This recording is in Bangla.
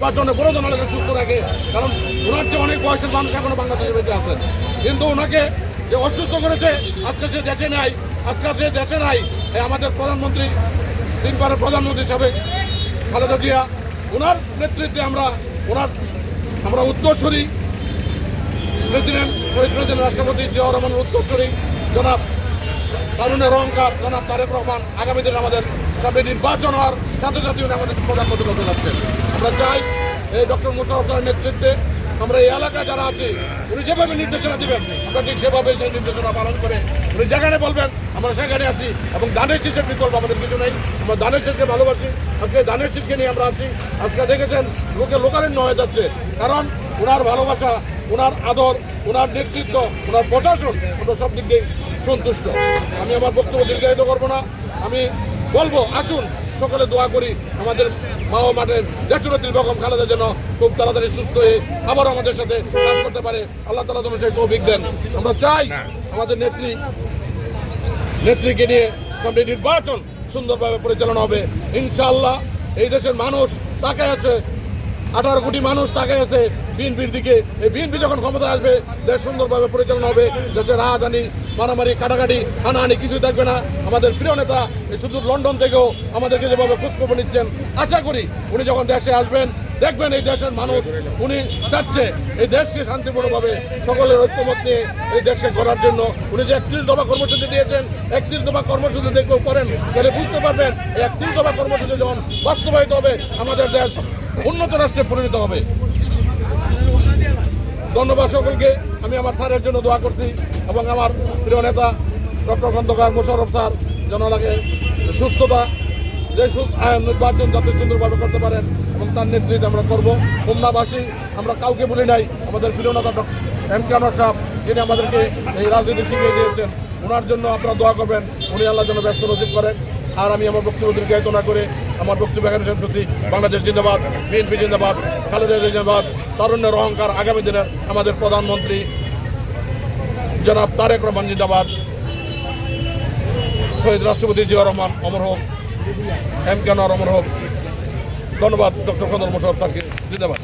নির্বাচনে প্রয়োজনালয়কে সুস্থ রাখে, কারণ ওনার যে অনেক বয়সের মানুষ এখনও বাংলাদেশে বেঁচে আছেন। কিন্তু ওনাকে যে অসুস্থ করেছে, আজকে সে দেশে নাই, আজকে সে দেশে নাই আমাদের প্রধানমন্ত্রী, তিনবারের প্রধানমন্ত্রী হিসাবে খালেদা জিয়া, ওনার নেতৃত্বে আমরা, ওনার, আমরা উত্তরসূরি প্রেসিডেন্ট শহীদ প্রেসিডেন্ট রাষ্ট্রপতি জিয়া রহমানের উত্তরসূরি জনাব তারুণের অহংকার, জনাব তারেক রহমান আগামী দিনে আমাদের সামনে নির্বাচন হওয়ার সাথে সাথে উনি আমাদের প্রধানমন্ত্রী হতে যাচ্ছেন। আমরা চাই এই ডক্টর মুশারফ স্যারের নেতৃত্বে আমরা এই এলাকায় যারা আছি, উনি যেভাবে নির্দেশনা দিবেন, আমরা ঠিক সেভাবে সেই নির্দেশনা পালন করে উনি যেখানে বলবেন, আমরা সেখানে আছি এবং দানের শীষের বিকল্প আমাদের কিছু নেই। আমরা দানের শীষকে ভালোবাসি। আজকে দানের শীষকে নিয়ে আমরা আছি। আজকে দেখেছেন, লোকে লোকারণ্য হয়ে যাচ্ছে। কারণ ওনার ভালোবাসা ওনার আদর ওনার নেতৃত্ব ওনার প্রশাসন, আমরা সব দিক দিয়ে সন্তুষ্ট। আমি আমার বক্তব্য দীর্ঘায়িত করব না। আমি বলব আসুন সকলে দোয়া করি আমাদের মা ও মাঠের দেশরতির বেগম খালেদা যেন খুব তাড়াতাড়ি সুস্থ হয়ে আবার আমাদের সাথে কাজ করতে পারে। আল্লাহ তালা যেন সেই তৌফিক দেন। আমরা চাই আমাদের নেত্রী নেত্রীকে নিয়ে সামনে নির্বাচন সুন্দরভাবে পরিচালনা হবে। ইনশাআল্লাহ এই দেশের মানুষ তাকে আছে আঠারো কোটি মানুষ তাকায় আছে বিএনপির দিকে। এই বিএনপি যখন ক্ষমতা আসবে, দেশ সুন্দরভাবে পরিচালনা হবে দেশের রাজধানী, মারামারি, কাটাকাটি, হানাহানি কিছুই থাকবে না। আমাদের প্রিয় নেতা শুধু লন্ডন থেকেও আমাদেরকে যেভাবে খোঁজখবর নিচ্ছেন, আশা করি উনি যখন দেশে আসবেন, দেখবেন এই দেশের মানুষ উনি চাচ্ছে এই দেশকে শান্তিপূর্ণভাবে সকলের ঐক্যমত নিয়ে এই দেশকে করার জন্য। উনি যে একত্রিশ দফা কর্মসূচি দিয়েছেন, একত্রিশ দফা কর্মসূচি দেখেও করেন, তাহলে বুঝতে পারবেন একত্রিশ দফা কর্মসূচি যখন বাস্তবায়িত হবে, আমাদের দেশ উন্নত রাষ্ট্রে পরিণত হবে। ধন্যবাদ সকলকে। আমি আমার স্যারের জন্য দোয়া করছি এবং আমার প্রিয় নেতা ডক্টর খন্দকার মোশারফ স্যার, যেন লাগে সুস্থতা, যে নির্বাচন যাতে সুন্দরভাবে করতে পারেন এবং তার নেতৃত্বে আমরা করব। হোমনাবাসী আমরা কাউকে বলি নাই। আমাদের প্রিয় নেতা ডক্টর এম কে আনোয়ার সাহেব, যিনি আমাদেরকে এই রাজনীতি শিখিয়ে দিয়েছেন, ওনার জন্য আপনারা দোয়া করবেন। উনি আল্লাহ যেন ব্যস্ত নজিব করেন। আর আমি আমার বক্তব্য দীর্ঘায়িত না করে আমার বক্তব্য এখানে শেষ করছি। বাংলাদেশ জিন্দাবাদ, বিএনপি জিন্দাবাদ, খালেদা জিন্দাবাদ তারুণ্যের অহংকার আগামী দিনে আমাদের প্রধানমন্ত্রী জনাব তারেক রহমান জিন্দাবাদ। শহীদ রাষ্ট্রপতি জিয়া রহমান, অমর হোক এম কেন অমর হোক। ধন্যবাদ, ডক্টর খন্দর মোশারফ স্যারকে, জিন্দাবাদ।